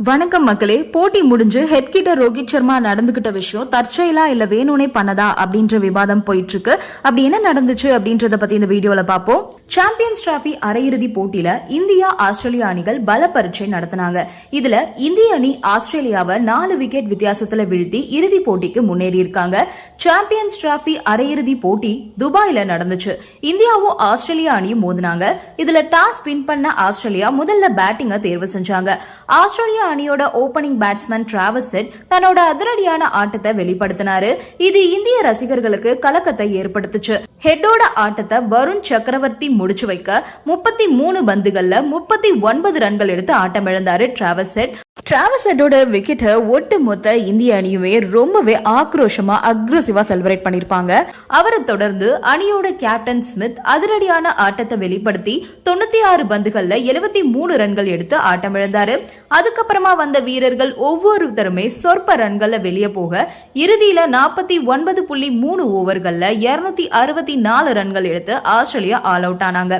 வணக்கம் மக்களே போட்டி முடிஞ்சு ஹெட் கிட்ட ரோஹித் சர்மா நடந்துகிட்ட விஷயம் தற்செயலா இல்ல வேணும்னே பண்ணதா அப்படின்ற விவாதம் போயிட்டு இருக்கு. அப்படி என்ன நடந்துச்சு அப்படின்றத பத்தி இந்த வீடியோல பாப்போம் சாம்பியன்ஸ் டிராபி அரையிறுதி போட்டியில இந்தியா ஆஸ்திரேலியா அணிகள் பல பரீட்சை நடத்தினாங்க. இதுல இந்திய அணி ஆஸ்திரேலியாவை நாலு விக்கெட் வித்தியாசத்துல வீழ்த்தி இறுதி போட்டிக்கு முன்னேறி இருக்காங்க சாம்பியன்ஸ் டிராபி அரையிறுதி போட்டி துபாயில நடந்துச்சு. இந்தியாவும் ஆஸ்திரேலியா அணியும் மோதினாங்க. இதுல டாஸ் வின் பண்ண ஆஸ்திரேலியா முதல்ல பேட்டிங்க தேர்வு செஞ்சாங்க. ஆஸ்திரேலியா அணியோட ஓபனிங் பேட்ஸ்மேன் டிராவல் செட் தன்னோட அதிரடியான ஆட்டத்தை வெளிப்படுத்தினாரு. இது இந்திய ரசிகர்களுக்கு கலக்கத்தை ஏற்படுத்துச்சு. ஹெட்டோட ஆட்டத்தை வருண் சக்கரவர்த்தி முடிச்சு வைக்க முப்பத்தி மூணு பந்துகள்ல முப்பத்தி ஒன்பது ரன்கள் எடுத்து ஆட்டமிழந்தாரு டிராவஸ் செட் டிராவஸ் ஹெட்டோட விக்கெட்டை ஒட்டு மொத்த இந்திய அணியுமே ரொம்பவே ஆக்ரோஷமா அக்ரஸிவா செலிப்ரேட் பண்ணிருப்பாங்க. அவரை தொடர்ந்து அணியோட கேப்டன் ஸ்மித் அதிரடியான ஆட்டத்தை வெளிப்படுத்தி தொண்ணூத்தி ஆறு பந்துகள்ல எழுபத்தி மூணு ரன்கள் எடுத்து ஆட்டமிழந்தாரு அதுக்கப்புறமா வந்த வீரர்கள் ஒவ்வொருத்தருமே சொற்ப ரன்கள்ல வெளியே போக இறுதியில நாற்பத்தி ஒன்பது புள்ளி மூணு ஓவர்கள்ல இருநூத்தி அறுபத்தி நாலு ரன்கள் எடுத்து ஆஸ்திரேலியா ஆல் அவுட் ஆனாங்க.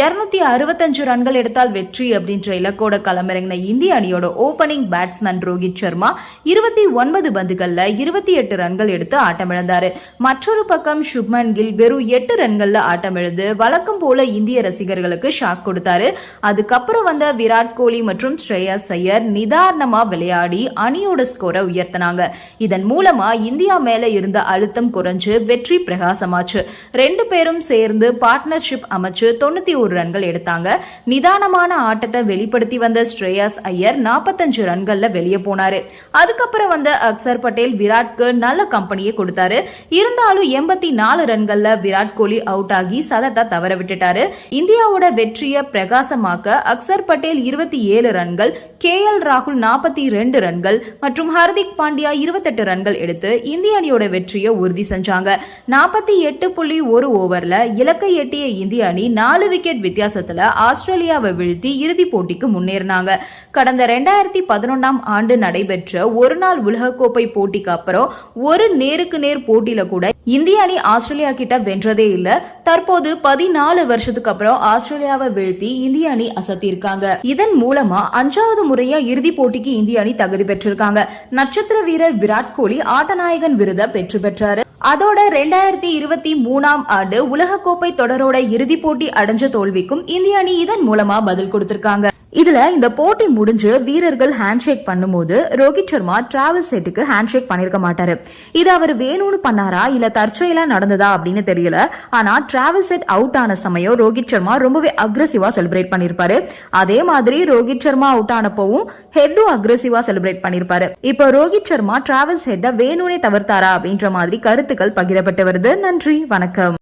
இருநூத்தி அறுபத்தஞ்சு ரன்கள் எடுத்தால் வெற்றி அப்படின்ற இலக்கோட களமிறங்கின இந்திய அணியோட ஓபனிங் பேட்ஸ்மேன் ரோஹித் சர்மா இருபத்தி ஒன்பது பந்துகள்ல இருபத்தி எட்டு ரன்கள் எடுத்து ஆட்டமிழந்தாரு. மற்றொரு பக்கம் சுப்மன் கில் வெறும் எட்டு ரன்கள்ல ஆட்டமிழந்து வழக்கம் போல இந்திய ரசிகர்களுக்கு ஷாக் கொடுத்தாரு. அதுக்கப்புறம் வந்த விராட் கோலி மற்றும் ஸ்ரேயா ஐயர் நிதானமா விளையாடி அணியோட ஸ்கோரை உயர்த்தினாங்க. இதன் மூலமா இந்தியா மேல இருந்த அழுத்தம் குறைஞ்சு வெற்றி பிரகாசமாச்சு. ரெண்டு பேரும் சேர்ந்து பார்ட்னர்ஷிப் அமைச்சு தொண்ணூத்தி ஒரு ரன்கள் எடுத்தாங்க. நிதானமான ஆட்டத்தை வெளிப்படுத்தி வந்த ஸ்ரேயாஸ் ஐயர் நாற்பத்தி நாற்பத்தஞ்சு ரன்கள்ல வெளியே போனாரு. அதுக்கப்புறம் வந்த அக்சர் பட்டேல் விராட்க்கு நல்ல கம்பெனியை கொடுத்தாரு. இருந்தாலும் எண்பத்தி நாலு ரன்கள்ல விராட் கோலி அவுட் ஆகி சதத்தை தவற விட்டுட்டாரு. இந்தியாவோட வெற்றியை பிரகாசமாக்க அக்சர் பட்டேல் இருபத்தி ஏழு ரன்கள் கே எல் ராகுல் நாற்பத்தி ரெண்டு ரன்கள் மற்றும் ஹர்திக் பாண்டியா இருபத்தெட்டு ரன்கள் எடுத்து இந்திய அணியோட வெற்றியை உறுதி செஞ்சாங்க. நாற்பத்தி எட்டு புள்ளி ஒரு ஓவர்ல இலக்கை எட்டிய இந்திய அணி நாலு விக்கெட் வித்தியாசத்துல ஆஸ்திரேலியாவை வீழ்த்தி இறுதிப் போட்டிக்கு முன்னேறினாங்க. கடந்த ரெண்டாயிரத்தி பதினொன்றாம் ஆண்டு நடைபெற்ற ஒரு நாள் உலகக்கோப்பை போட்டிக்கு அப்புறம் ஒரு நேருக்கு நேர் போட்டியில கூட இந்திய அணி ஆஸ்திரேலியா கிட்ட வென்றதே இல்லை. தற்போது பதினாலு வருஷத்துக்கு அப்புறம் ஆஸ்திரேலியாவை வீழ்த்தி இந்திய அணி அசத்தியிருக்காங்க இதன் மூலமா அஞ்சாவது முறையா இறுதி போட்டிக்கு இந்திய அணி தகுதி பெற்றிருக்காங்க. நட்சத்திர வீரர் விராட் கோலி ஆட்டநாயகன் விருதை பெற்று பெற்றாரு. அதோட ரெண்டாயிரத்தி இருபத்தி மூணாம் ஆண்டு உலகக்கோப்பை தொடரோட இறுதிப் போட்டி அடைஞ்ச தோல்விக்கும் இந்திய அணி இதன் மூலமா பதில் கொடுத்திருக்காங்க. இதுல இந்த போட்டி முடிஞ்சு வீரர்கள் ஹேண்ட்ஷேக் பண்ணும்போது ரோஹித் சர்மா டிராவல் செட்டுக்கு ஹேண்ட்ஷேக் பண்ணிருக்க மாட்டாரு. இது அவர் வேணும்னு பண்ணாரா இல்ல தற்செயலா நடந்ததா அப்படின்னு தெரியல. ஆனா டிராவல் செட் அவுட் ஆன சமயம் ரோஹித் சர்மா ரொம்பவே அக்ரஸிவா செலிப்ரேட் பண்ணிருப்பாரு. அதே மாதிரி ரோஹித் சர்மா அவுட் ஆனப்பவும் ஹெட்டும் அக்ரஸிவா செலிப்ரேட் பண்ணிருப்பாரு. இப்போ ரோஹித் சர்மா டிராவல்ஸ் ஹெட்டை வேணும்னே தவிர்த்தாரா அப்படின்ற மாதிரி கருத்துக்கள் பகிரப்பட்டு வருது. நன்றி வணக்கம்.